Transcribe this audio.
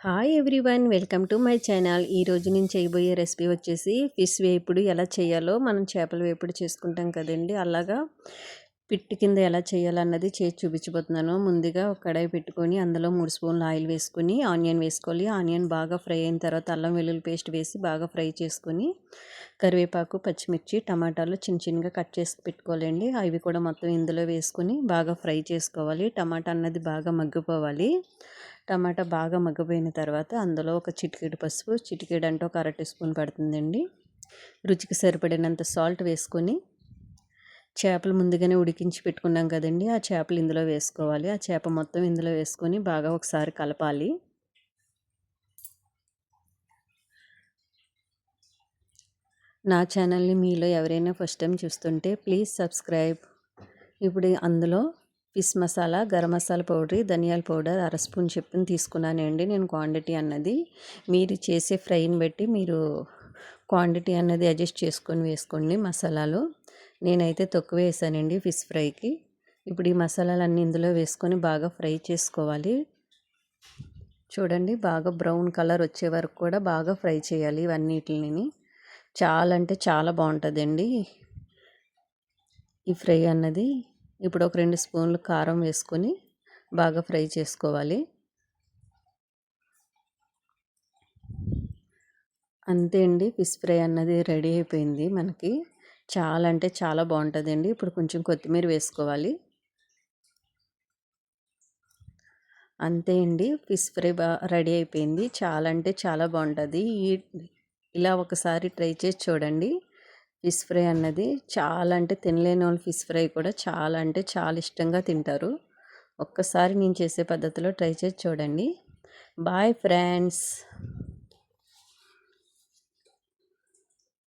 Hi everyone welcome to my channel ఈరోజు నేను చేయబోయే రెసిపీ వచ్చేసి ఫిష్ వేపుడు ఎలా చేయాలో మనం చేపల వేపుడు చేసుకుంటాం కదండి. అలాగా పిట్టి కింద ఎలా చేయాలన్నది చేసి చూపించబోతున్నాను. ముందుగా ఒక కడాయి పెట్టుకొని అందులో మూడు స్పూన్లు ఆయిల్ వేసుకొని ఆనియన్ వేసుకోవాలి. ఆనియన్ బాగా ఫ్రై అయిన తర్వాత అల్లం వెల్లుల్లి పేస్ట్ వేసి బాగా ఫ్రై చేసుకొని కరివేపాకు పచ్చిమిర్చి టమాటాలు చిన్న చిన్నగా కట్ చేసి పెట్టుకోవాలండి. అవి కూడా మొత్తం ఇందులో వేసుకొని బాగా ఫ్రై చేసుకోవాలి. టమాటా అన్నది బాగా మగ్గిపోవాలి. టమాటా బాగా మగ్గిపోయిన తర్వాత అందులో ఒక చిటికెడు పసుపు చిటికెడు అంటే ఒక అరటి స్పూన్ పడుతుందండి. రుచికి సరిపడినంత సాల్ట్ వేసుకొని చేపలు ముందుగానే ఉడికించి పెట్టుకున్నాం కదండి. ఆ చేపలు ఇందులో వేసుకోవాలి. ఆ చేప మొత్తం ఇందులో వేసుకొని బాగా ఒకసారి కలపాలి. నా ఛానల్ని మీలో ఎవరైనా ఫస్ట్ టైం చూస్తుంటే ప్లీజ్ సబ్స్క్రైబ్. ఇప్పుడు అందులో ఫిష్ మసాలా గరం మసాలా పౌడర్ ధనియాల పౌడర్ అర స్పూన్ చెప్పుని తీసుకున్నానండి నేను క్వాంటిటీ అన్నది. మీరు చేసే ఫ్రైని బట్టి మీరు క్వాంటిటీ అన్నది అడ్జస్ట్ చేసుకొని వేసుకోండి మసాలాలు. నేనైతే తక్కువ వేసానండి ఫిష్ ఫ్రైకి. ఇప్పుడు ఈ మసాలాలన్నీ ఇందులో వేసుకొని బాగా ఫ్రై చేసుకోవాలి. చూడండి బాగా బ్రౌన్ కలర్ వచ్చే వరకు కూడా బాగా ఫ్రై చేయాలి ఇవన్నిటిని. చాలా అంటే చాలా బాగుంటుందండి ఈ ఫ్రై అన్నది. ఇప్పుడు ఒక రెండు స్పూన్లు కారం వేసుకొని బాగా ఫ్రై చేసుకోవాలి. అంతే అండి ఫిష్ ఫ్రై అన్నది రెడీ అయిపోయింది మనకి. చాలా అంటే చాలా బాగుంటుందండి ఇప్పుడు కొంచెం కొత్తిమీర వేసుకోవాలి. అంతే అండి. ఫిష్ ఫ్రై బా రెడీ అయిపోయింది. చాలా అంటే చాలా బాగుంటుంది ఈ ఇలా ఒకసారి ట్రై చేసి చూడండి. ఫిష్ ఫ్రై అన్నది చాలా అంటే తినలేని వాళ్ళు ఫిష్ ఫ్రై కూడా చాలా అంటే చాలా ఇష్టంగా తింటారు. ఒక్కసారి నేను చేసే పద్ధతిలో ట్రై చేసి చూడండి. Bye friends.